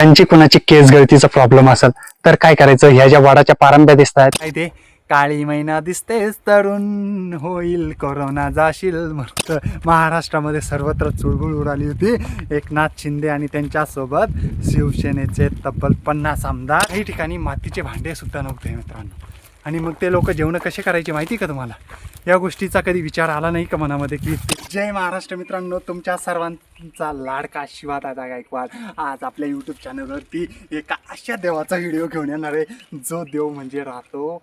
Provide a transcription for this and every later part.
त्यांची कुणाची केस गळतीचा प्रॉब्लेम असेल तर काय करायचं? ह्या ज्या वडाच्या पारंब्या दिसत आहेत काय ते काळी महिना दिसतेस तरुण. होईल कोरोना जाशील मस्त. महाराष्ट्रामध्ये सर्वत्र चुळबुळ उडाली होती. एकनाथ शिंदे आणि त्यांच्यासोबत शिवसेनेचे तब्बल पन्नास आमदार. काही ठिकाणी मातीचे भांडे सुद्धा नव्हते मित्रांनो. आणि मग ते लोक जेवण कसे करायचे माहिती का तुम्हाला? या गोष्टीचा कधी विचार आला नाही का मनामध्ये की जय महाराष्ट्र मित्रांनो तुमच्या तुमचा लाडका शिवादादा गायकवाड आज. आपल्या यूट्यूब चॅनलवरती एका अशा देवाचा व्हिडिओ घेऊन येणार आहे जो देव म्हणजे राहतो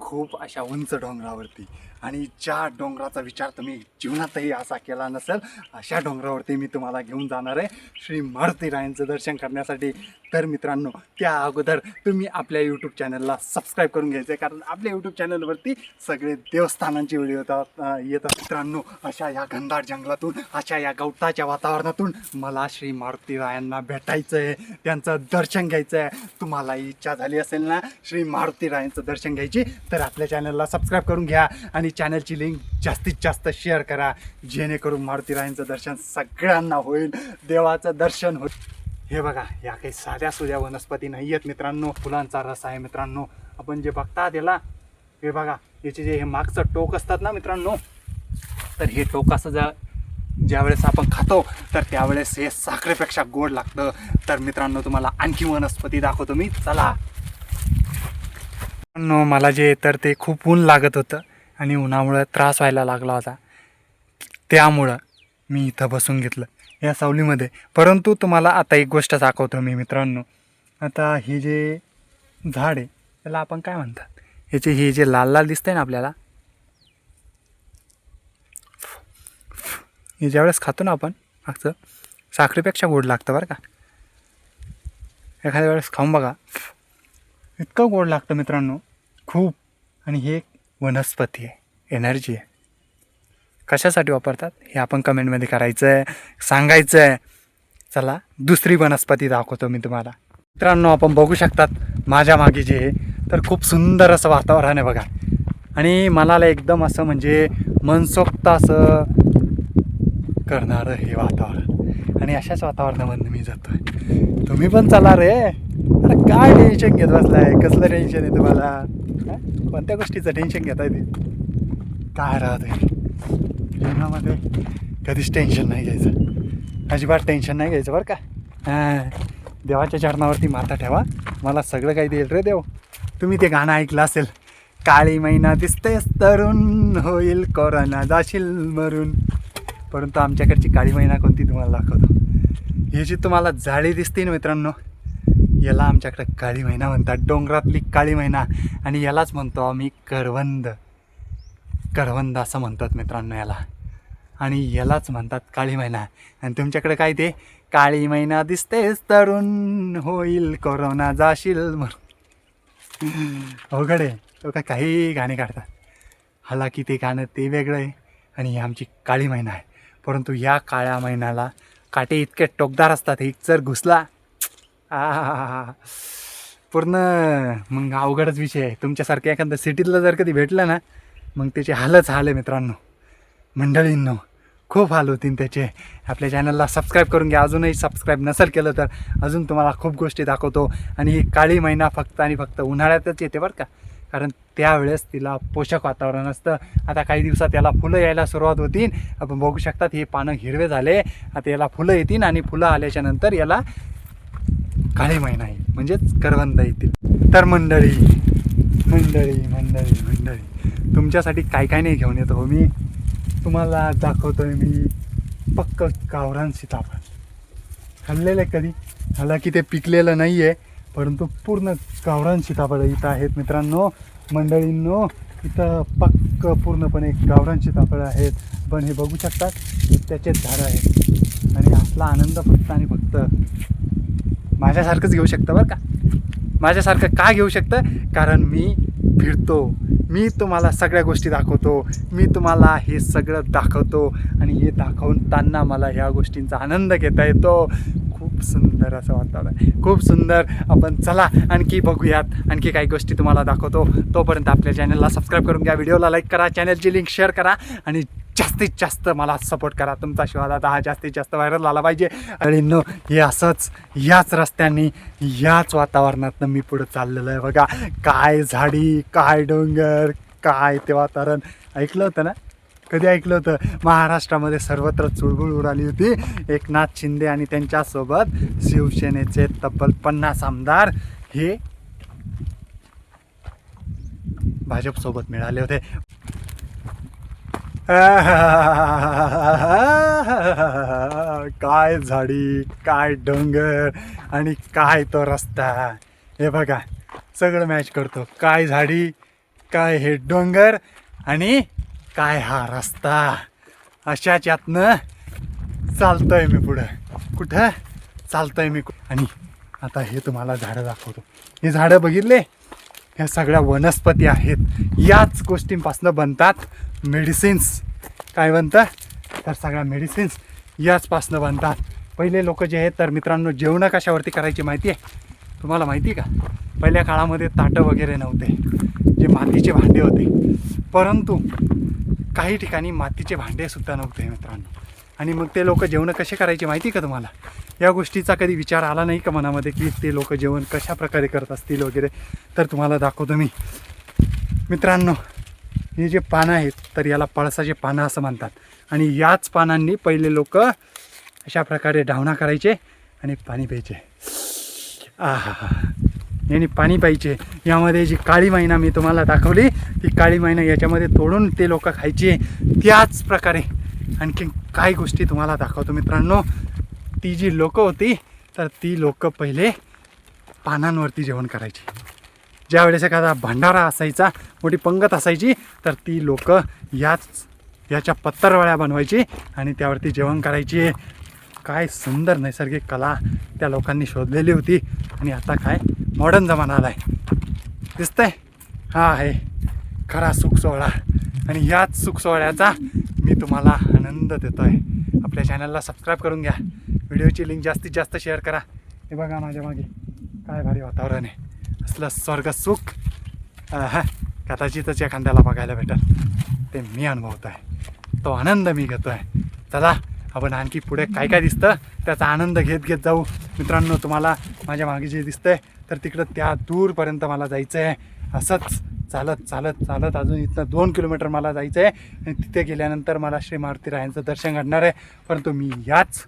खूप अशा उंच डोंगरावरती. आणि ज्या डोंगराचा विचार तुम्ही जीवनातही असा केला नसेल अशा डोंगरावरती मी तुम्हाला घेऊन जाणार आहे. श्री मारुतीरायांचं दर्शन करण्यासाठी तर मित्रांनो त्या अगोदर तुम्ही आपल्या यूट्यूब चॅनलला सबस्क्राईब करून घ्यायचं आहे. कारण आपल्या यूट्यूब चॅनलवरती सगळे देवस्थानांचे व्हिडिओ येतात येतात मित्रांनो. अशा या घनदाट जंगलातून अशा या गवताच्या वातावरण वातावरणातून मला श्री मारुतीरायांना भेटायचं आहे त्यांचं दर्शन घ्यायचं आहे तुम्हाला इच्छा झाली असेल ना श्री मारुतीरायांचं दर्शन घ्यायची तर आपल्या चॅनलला सबस्क्राईब करून घ्या आणि चॅनलची लिंक जास्तीत जास्त शेअर करा जेणेकरून मारुतीरायांचं दर्शन सगळ्यांना होईल देवाचं दर्शन होईल. हे बघा या काही साध्या सुध्या वनस्पती नाही आहेत मित्रांनो फुलांचा रस आहे मित्रांनो. आपण जे बघता त्याला हे बघा याचे जे हे मागचं टोक असतात ना मित्रांनो तर हे टोक असं जर ज्यावेळेस आपण खातो तर त्यावेळेस हे साखरेपेक्षा गोड लागतं. तर मित्रांनो तुम्हाला आणखी वनस्पती दाखवतो मी. चला. मित्रांनो मला जे तर ते खूप ऊन लागत होतं आणि उन्हामुळं त्रास व्हायला लागला होता. त्यामुळं मी इथं बसून घेतलं या सावलीमध्ये. परंतु तुम्हाला आता एक गोष्ट दाखवतो मी मित्रांनो. आता हे जे झाड आहे त्याला आपण काय म्हणतात? ह्याचे हे जे लाल लाल दिसतंय ना आपल्याला हे ज्यावेळेस खातो ना आपण मागचं साखरेपेक्षा गोड लागतं बरं का. एखाद्या वेळेस खाऊन बघा. इतकं गोड लागतं मित्रांनो. खूप. आणि ही एक वनस्पती आहे. एनर्जी आहे. कशासाठी वापरतात? हे आपण कमेंटमध्ये करायचं आहे सांगायचं आहे चला दुसरी वनस्पती दाखवतो मी तुम्हाला. मित्रांनो आपण बघू शकतात माझ्या मागे जे आहे, तर खूप सुंदर असं वातावरण आहे बघा. आणि मनाला एकदम असं म्हणजे मनसोक्त असं करणारं हे वातावरण. आणि अशाच वातावरणामधून मी जातो आहे तुम्ही पण चला रे. अरे काय टेन्शन घेत बसलाय? कसलं टेन्शन आहे तुम्हाला? कोणत्या गोष्टीचं टेन्शन घेताय ते? काय राहते जीवनामध्ये कधीच टेन्शन नाही घ्यायचं. अजिबात टेन्शन नाही घ्यायचं बरं का. हां. देवाच्या चरणावरती माथा ठेवा. मला सगळं काही देईल रे देव. तुम्ही ते गाणं ऐकलं असेल. काळी महिना दिसतेस तरुण. होईल कोरोना जाशील मरून. परंतु आमच्याकडची काळी महिना कोणती तुम्हाला दाखवतो. ही जी तुम्हाला जाळी दिसते ना मित्रांनो याला आमच्याकडे काळी महिना म्हणतात. डोंगरातली काळी महिना आणि यालाच म्हणतो आम्ही करवंद. करवंद असं म्हणतात मित्रांनो याला. आणि यालाच म्हणतात काळी महिना आणि तुमच्याकडे काय ते? काळी महिना दिसतेच तरुण. होईल कोरोना जाशील मर अवघड आहे. तो काय काही गाणे काढतात. हालाकी ते गाणं ते वेगळं आहे. आणि ही आमची काळी महिना आहे. परंतु या काळ्या महिन्याला काटे इतके टोकदार असतात एक जर घुसला आ पूर्ण मग अवघडच विषय आहे. तुमच्यासारख्या एखाद्या सिटीतलं जर कधी भेटलं ना मग त्याचे हालच हाल आहे मित्रांनो. मंडळींनो खूप हाल होतील त्याचे. आपल्या चॅनलला सबस्क्राईब करून घ्या. अजूनही सबस्क्राईब नसेल केलं तर अजून तुम्हाला खूप गोष्टी दाखवतो. आणि ही काळी महिना फक्त आणि फक्त उन्हाळ्यातच येते बरं का. कारण त्यावेळेस तिला पोषक वातावरण असतं. आता काही दिवसात याला फुलं यायला सुरुवात होतील. आपण बघू शकतात हे पानं हिरवे झाले. आता याला फुलं येतील आणि फुलं आल्याच्यानंतर याला काळे महिना येईल. म्हणजेच करवंद येतील. तर मंडळी मंडळी मंडळी मंडळी तुमच्यासाठी काय काय नाही घेऊन येतो हो मी? तुम्हाला दाखवतोय मी पक्क गावरान सीताफळ. खाल्लेलं आहे कधी? मला की ते पिकलेलं नाही आहे परंतु पूर्ण गावरान सीताफळ इथं आहेत मित्रांनो मंडळींनो इथं पक्क पूर्णपणे गावरान सीताफळ आहेत. पण हे बघू शकतात हे त्याचेच झाडं आहेत. आणि असला आनंद फक्त आणि फक्त माझ्यासारखंच घेऊ शकतं बरं का? माझ्यासारखं का घेऊ शकतं? कारण मी फिरतो. मी तुम्हाला सगळ्या गोष्टी दाखवतो. मी तुम्हाला हे सगळं दाखवतो. आणि हे दाखवताना मला ह्या गोष्टींचा आनंद घेता येतो. खूप सुंदर असं वातावरण खूप सुंदर. आपण चला आणखी बघूयात. आणखी काही गोष्टी तुम्हाला दाखवतो. तोपर्यंत आपल्या चॅनलला सबस्क्राईब करून घ्या. व्हिडिओला लाईक करा. चॅनलची लिंक शेअर करा. आणि जास्तीत जास्त मला सपोर्ट करा. तुमचा शिवाय आता हा जास्तीत जास्त व्हायरल आला पाहिजे. आणि न हे असंच याच रस्त्याने याच वातावरणातनं मी पुढं चाललेलं आहे बघा. काय झाडी काय डोंगर काय ते वातावरण ऐकलं होतं ना? कधी ऐकलं होतं? महाराष्ट्रामध्ये सर्वत्र चुळबुळ उडाली होती. एकनाथ शिंदे आणि त्यांच्यासोबत शिवसेनेचे तब्बल पन्नास आमदार हे भाजपसोबत मिळाले होते. काय झाडी काय डोंगर आणि काय तो रस्ता? हे बघा सगळं मॅच करतो. काय झाडी काय हे डोंगर आणि काय हा रस्ता? अशाच यातनं चालतोय मी पुढं. कुठं? चालतोय मी आणि आता हे तुम्हाला झाडं दाखवतो. हे झाडं बघितले? ह्या सगळ्या वनस्पती आहेत. याच गोष्टींपासनं बनतात मेडिसिन्स. काय बनतं? तर सगळ्या मेडिसिन्स याचपासनं बनतात. पहिले लोक जे आहेत तर मित्रांनो जेवणं कशावरती करायची माहिती आहे तुम्हाला माहिती आहे का? पहिल्या काळामध्ये ताटं वगैरे नव्हते. जे मातीचे भांडे होते. परंतु काही ठिकाणी मातीचे भांडेसुद्धा नव्हते मित्रांनो. आणि मग ते लोक जेवणं कसे करायचे माहिती का तुम्हाला? या गोष्टीचा कधी विचार आला नाही का मनामध्ये की ते लोक जेवण कशा प्रकारे करत असतील वगैरे? तर तुम्हाला दाखवतो मी. मित्रांनो हे जे पानं आहेत तर याला पळसाचे पानं असं म्हणतात. आणि याच पानांनी पहिले लोक अशा प्रकारे डावणा करायचे आणि पाणी प्यायचे. आहा यांनी पाणी प्यायचे. यामध्ये जी काळी मैना मी तुम्हाला दाखवली ती काळी मैना याच्यामध्ये तोडून ते लोक खायचे. त्याच प्रकारे आणखी काही गोष्टी तुम्हाला दाखवतो मित्रांनो. ती जी लोकं होती तर ती लोक पहिले पानांवरती जेवण करायची. ज्यावेळेस एखादा भंडारा असायचा मोठी पंगत असायची तर ती लोक याच याच्या पत्तरवळ्या बनवायची आणि त्यावरती जेवण करायची. काय सुंदर नैसर्गिक कला त्या लोकांनी शोधलेली होती. आणि आता काय? मॉडर्न जमाना आला आहे दिसतंय? हा आहे खरा सुख सोहळा. आणि याच सुख सोहळ्याचा मी तुम्हाला आनंद देतो आहे आपल्या चॅनलला सबस्क्राईब करून घ्या. व्हिडिओची लिंक जास्तीत जास्त शेअर करा. हे बघा माझ्या मागे. काय भारी वातावरण आहे. असलं स्वर्ग सुख. आहा, कदाचितच एखाद्याला बघायला भेटेल. ते मी अनुभवतो आहे तो आनंद मी घेतो आहे चला आपण आणखी पुढे काय काय दिसतं त्याचा आनंद घेत घेत जाऊ. मित्रांनो तुम्हाला माझ्या मागे जे दिसतंय तर तिकडं त्या दूरपर्यंत मला जायचं आहे असंच चालत चालत चालत अजून इथनं दोन किलोमीटर मला जायचं आहे आणि तिथे गेल्यानंतर मला श्री मारुती रायांचं दर्शन घडणार आहे. परंतु मी याच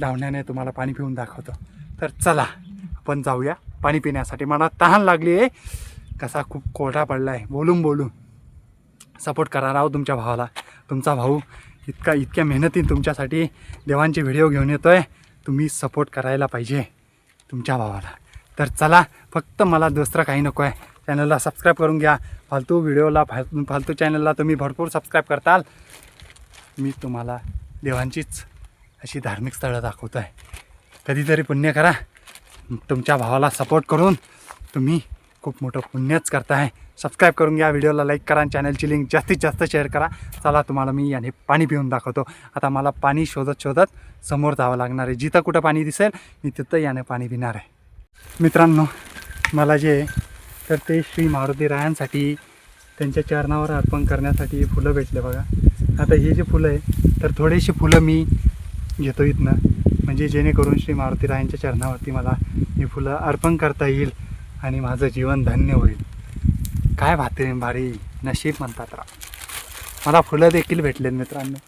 धावण्याने तुम्हाला पाणी पिऊन दाखवतो. तर चला आपण जाऊया. पाणी पिण्यासाठी मला तहान लागली आहे. कसा खूप कोरडा पडला आहे बोलून बोलून. सपोर्ट करा राव तुमच्या भावाला. तुमचा भाऊ इतका इतक्या मेहनतीने तुमच्यासाठी देवांचे व्हिडिओ घेऊन येतो आहे तुम्ही सपोर्ट करायला पाहिजे तुमच्या भावाला. तर चला फक्त मला दुसरं काही नको आहे. चॅनलला सबस्क्राईब करून घ्या. फालतू व्हिडिओला फाल फालतू चॅनलला तुम्ही भरपूर सबस्क्राईब करताल. मी तुम्हाला देवांचीच अशी धार्मिक स्थळं दाखवतो आहे कधीतरी पुण्य करा. तुमच्या भावाला सपोर्ट करून तुम्ही खूप मोठं पुण्यच करताय. सबस्क्राईब करून घ्या व्हिडिओला लाईक करा आणि चॅनलची लिंक जास्तीत जास्त शेअर करा. चला तुम्हाला मी याने पाणी पिऊन दाखवतो. आता मला पाणी शोधत शोधत समोर जावं लागणार आहे. जिथं कुठं पाणी दिसेल मी तिथं याने पाणी पिणार आहे. मित्रांनो मला जे तर ते श्री मारुती रायांसाठी त्यांच्या चरणावर अर्पण करण्यासाठी फुलं भेटले बघा. आता हे जे फुलं आहे तर थोडीशी फुलं मी घेतो इथनं. म्हणजे जेणेकरून श्री मारुती रायांच्या चरणावरती मला ही फुलं अर्पण करता येईल आणि माझं जीवन धन्य होईल. काय भाते भारी नशीब म्हणतात राव. मला फुलं देखील भेटलेत मित्रांनो.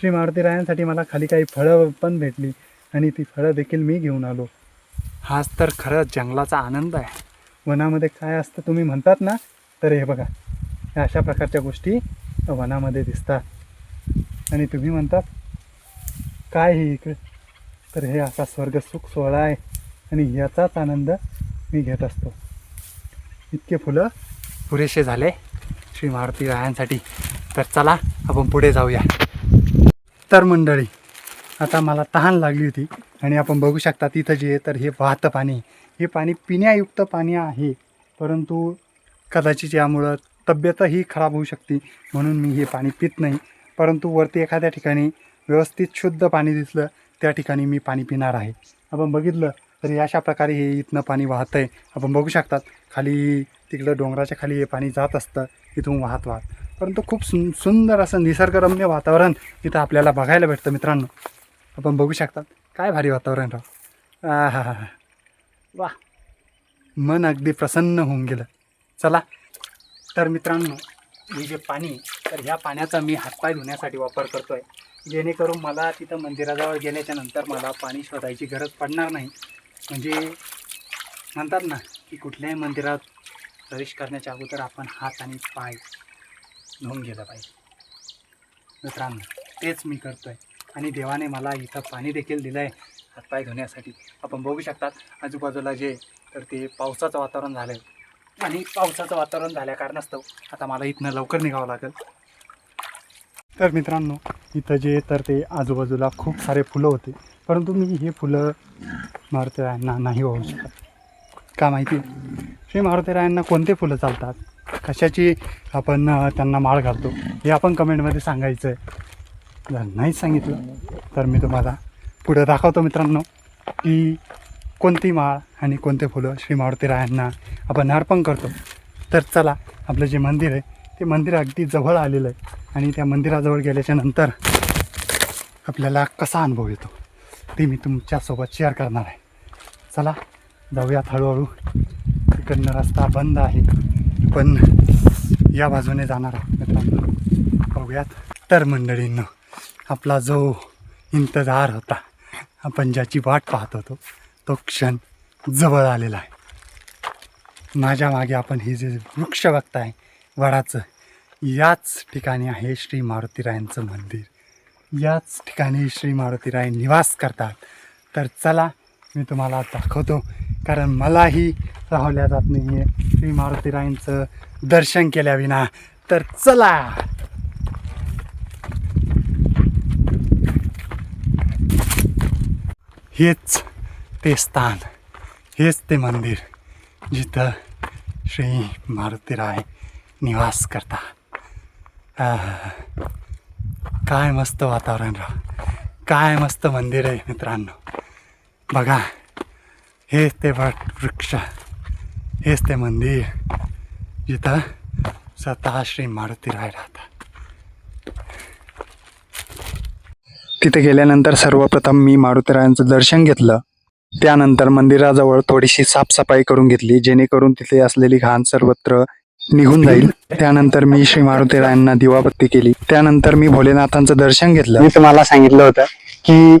श्री मारुती रायांसाठी मला खाली काही फळं पण भेटली आणि ती फळं देखील मी घेऊन आलो. हाच तर खरंच जंगलाचा आनंद आहे. वनामध्ये काय असतं तुम्ही म्हणतात ना? तर हे बघा. ह्या अशा प्रकारच्या गोष्टी वनामध्ये दिसतात. आणि तुम्ही म्हणतात काय हे इकडे? तर हे असा स्वर्ग सुख सोहळा आहे आणि याचाच आनंद मी घेत असतो. इतके फुलं पुरेसे झाले श्री मारुती रायांसाठी तर चला आपण पुढे जाऊया. तर मंडळी आता मला तहान लागली होती आणि आपण बघू शकता तिथं जे तर हे वाहतं पाणी हे पाणी पिण्यायुक्त पाणी आहे परंतु कदाचित यामुळं तब्येतही खराब होऊ शकते म्हणून मी हे पाणी पित नाही. परंतु वरती एखाद्या ठिकाणी व्यवस्थित शुद्ध पाणी दिसलं त्या ठिकाणी मी पाणी पिणार आहे. आपण बघितलं तर अशा प्रकारे हे इथनं पाणी वाहत आहे आपण बघू शकतात खाली तिकडं डोंगराच्या खाली हे पाणी जात असतं इथून वाहत वाहत. परंतु खूप सुं सुंदर असं निसर्गरम्य वातावरण इथं आपल्याला बघायला भेटतं मित्रांनो. आपण बघू शकतात काय भारी वातावरण राव. हा हा वा मन अगदी प्रसन्न होऊन गेलं. चला तर मित्रांनो हे जे पाणी तर ह्या पाण्याचा मी हातपाय धुण्यासाठी वापर करतो आहे जेणेकरून मला तिथं मंदिराजवळ गेल्याच्यानंतर मला पाणी शोधायची गरज पडणार नाही. म्हणजे म्हणतात ना की कुठल्याही मंदिरात प्रवेश करण्याच्या अगोदर आपण हात आणि पाय धुवून गेलं पाहिजे. मित्रांनो तेच मी करतो आहे आणि देवाने मला इथं पाणी देखील दिलं आहे हातपाय धुण्यासाठी. आपण बघू शकतात आजूबाजूला जे तर ते पावसाचं वातावरण झालं आहे आणि पावसाचं वातावरण झाल्या कारणास्तव आता मला इथनं लवकर निघावं लागेल. तर मित्रांनो इथं जे तर ते आजूबाजूला खूप सारे फुलं होते. परंतु मी हे फुलं मारुतीरायांना नाही होऊ शकत. का माहिती? श्री मारुतीरायांना कोणते फुलं चालतात? कशाची आपण त्यांना माळ घालतो? हे आपण कमेंटमध्ये सांगायचं आहे जर नाही सांगितलं तर मी तुम्हाला पुढं दाखवतो मित्रांनो की कोणती माळ आणि कोणते फुलं श्री मारुतीरायांना आपण अर्पण करतो. तर चला आपलं जे मंदिर आहे ते मंदिर अगदी जवळ आलेलं आहे. आणि त्या मंदिराजवळ गेल्याच्यानंतर आपल्याला कसा अनुभव येतो ते मी तुमच्यासोबत शेअर करणार आहे. चला जाऊयात हळूहळू. तिकडनं रस्ता बंद आहे पण या बाजूने जाणार आहोत मित्रांनो. बघूयात. तर मंडळींनो आपला जो इंतजार होता आपण ज्याची वाट पाहत होतो तो क्षण जवळ आलेला आहे. माझ्या मागे आपण हे जे वृक्ष बघताय वडाचं याच ठिकाणी आहे श्री मारुतीरायांचं मंदिर. याच ठिकाणी श्री मारुतीराय निवास करतात. तर चला मी तुम्हाला दाखवतो. कारण मलाही राहवल्या जात नाही आहे श्री मारुतीरायांचं दर्शन केल्याविना. तर चला. हेच ते स्थान. हेच ते मंदिर जिथं श्री मारुतीराय निवास करतात. काय मस्त वातावरण राह काय मस्त मंदिर आहे मित्रांनो. बघा हेच ते वट वृक्ष हेच ते मंदिर जिथं स्वतः श्री मारुतीराय राहतात. तिथे गेल्यानंतर सर्वप्रथम मी मारुतीरायांचं दर्शन घेतलं. त्यानंतर मंदिराजवळ थोडीशी साफसफाई करून घेतली जेणेकरून तिथे असलेली घाण सर्वत्र निघून जाईल. त्यानंतर मी श्री मारुतीरायांना दिवाबत्ती केली. त्यानंतर मी भोलेनाथांचं दर्शन घेतलं. मी तुम्हाला सांगितलं होतं की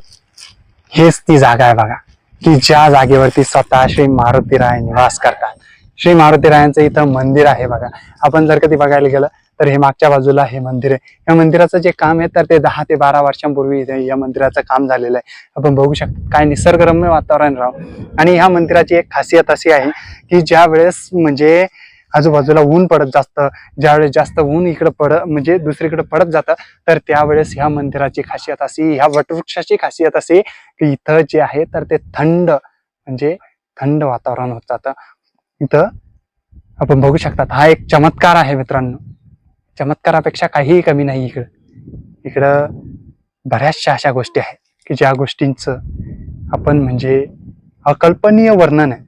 हेच ती जागा आहे बघा. की ज्या जागेवरती स्वतः श्री मारुतीराय निवास करतात. श्री मारुती रायांचं इथं मंदिर आहे बघा. आपण जर कधी बघायला गेलं तर हे मागच्या बाजूला हे मंदिर आहे. या मंदिराचं जे काम आहे तर ते दहा ते बारा वर्षांपूर्वी इथे या मंदिराचं काम झालेलं आहे. आपण बघू शकतो. काय निसर्गरम्य वातावरण राहू आणि ह्या मंदिराची एक खासियत अशी आहे की ज्या वेळेस म्हणजे आजूबाजूला ऊन पडत जास्त ज्यावेळेस जास्त ऊन इकडं पड म्हणजे दुसरीकडे पडत जातं तर त्यावेळेस ह्या मंदिराची खासियत अशी ह्या वटवृक्षाची खासियत असे की इथं जे आहे तर ते थंड म्हणजे थंड वातावरण होत जातं. इथं आपण बघू शकतात हा एक चमत्कार आहे मित्रांनो. चमत्कारापेक्षा काहीही कमी नाही इकडं. इकडं बऱ्याचशा अशा गोष्टी आहेत की ज्या गोष्टींचं आपण म्हणजे अकल्पनीय वर्णन आहे.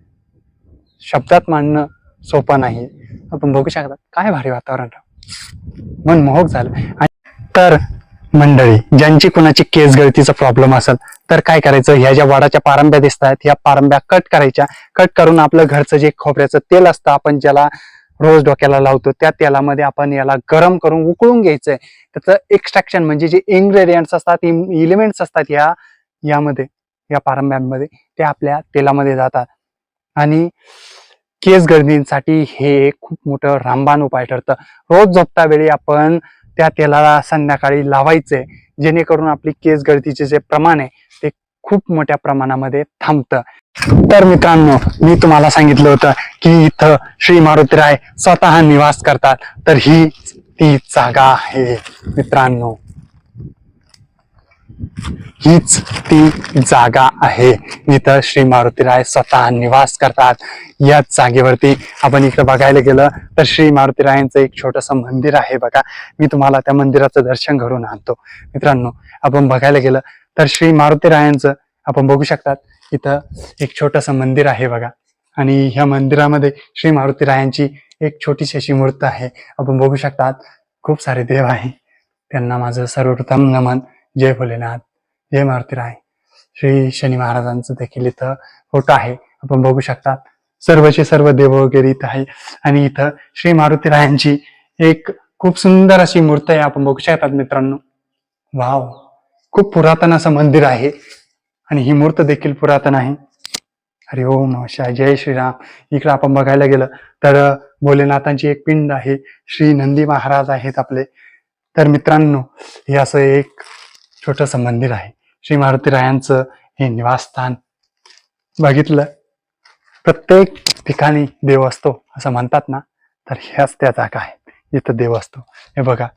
शब्दात मांडणं सोपं नाही. आपण बघू शकता. काय भारी वातावरण राव. मन मोहक झालं. आणि तर मंडळी ज्यांची कुणाची केस गळतीचा प्रॉब्लेम असेल तर काय करायचं? ह्या ज्या वडाच्या पारंब्या दिसतात ह्या पारंब्या कट करायच्या. कट करून आपलं घरचं जे खोबऱ्याचं तेल असतं आपण ज्याला रोज डोक्याला लावतो त्या तेलामध्ये आपण याला गरम करून उकळून घ्यायचंय. त्याचं एक्स्ट्रॅक्शन म्हणजे जे इन्ग्रेडियंट्स असतात इलिमेंट्स असतात या यामध्ये या पारंब्यांमध्ये ते आपल्या तेलामध्ये जातात. आणि केस गर्दींसाठी हे एक खूप मोठं रामबाण उपाय ठरतं. रोज झोपता वेळी आपण त्या तेलाला संध्याकाळी लावायचंय जेणेकरून आपली केस गर्दीचे जे प्रमाण आहे ते खूप मोठ्या प्रमाणामध्ये थांबतं. तर मित्रांनो मी तुम्हाला सांगितलं होतं की इथं श्री मारुतीराय स्वतः निवास करतात. तर ही ती जागा आहे मित्रांनो. हीच ती जागा आहे. इथं श्री मारुतीराय स्वतः निवास करतात. याच जागेवरती आपण इकडे बघायला गेलं तर श्री मारुतीरायांचं एक छोटंसं मंदिर आहे बघा. मी तुम्हाला त्या मंदिराचं दर्शन घडून आणतो. मित्रांनो आपण बघायला गेलं तर श्री मारुतीरायांचं आपण बघू शकतात. इथं एक छोटंसं मंदिर आहे बघा. आणि ह्या मंदिरामध्ये श्री मारुतीरायांची एक छोटीशी अशी मूर्त आहे. आपण बघू शकतात. खूप सारे देव आहे. त्यांना माझं सर्वप्रथम नमन. जय भोलेनाथ जय मारुती राय. श्री शनी महाराजांचं देखील इथं फोटो आहे. आपण बघू शकतात सर्वचे सर्व देव वगैरे इथं आहे. आणि इथं श्री मारुती रायांची एक खूप सुंदर अशी मूर्त आहे. आपण बघू शकतात मित्रांनो. वाव खूप पुरातन असं मंदिर आहे. आणि ही मूर्त देखील पुरातन आहे. हरि ओम नमः जय श्रीराम. इकडे आपण बघायला गेलं तर भोलेनाथांची एक पिंड आहे. श्री नंदी महाराज आहेत आपले. तर मित्रांनो हे असं एक छोटस मंदिर आहे. श्री मारुती रायांचं हे निवासस्थान बघितलं. प्रत्येक ठिकाणी देव असतो असं म्हणतात ना तर ह्याच त्या जागा आहेत. इथं देव असतो. हे बघा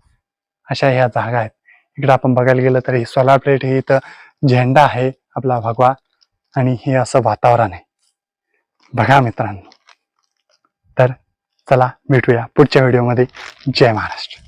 अशा ह्या जागा आहेत. इकडे आपण बघायला गेलं तर ही सोलार प्लेट हे इथं झेंडा आहे आपला भगवा आणि हे असं वातावरण आहे. बघा मित्रांनो. तर चला भेटूया पुढच्या व्हिडिओमध्ये. जय महाराष्ट्र.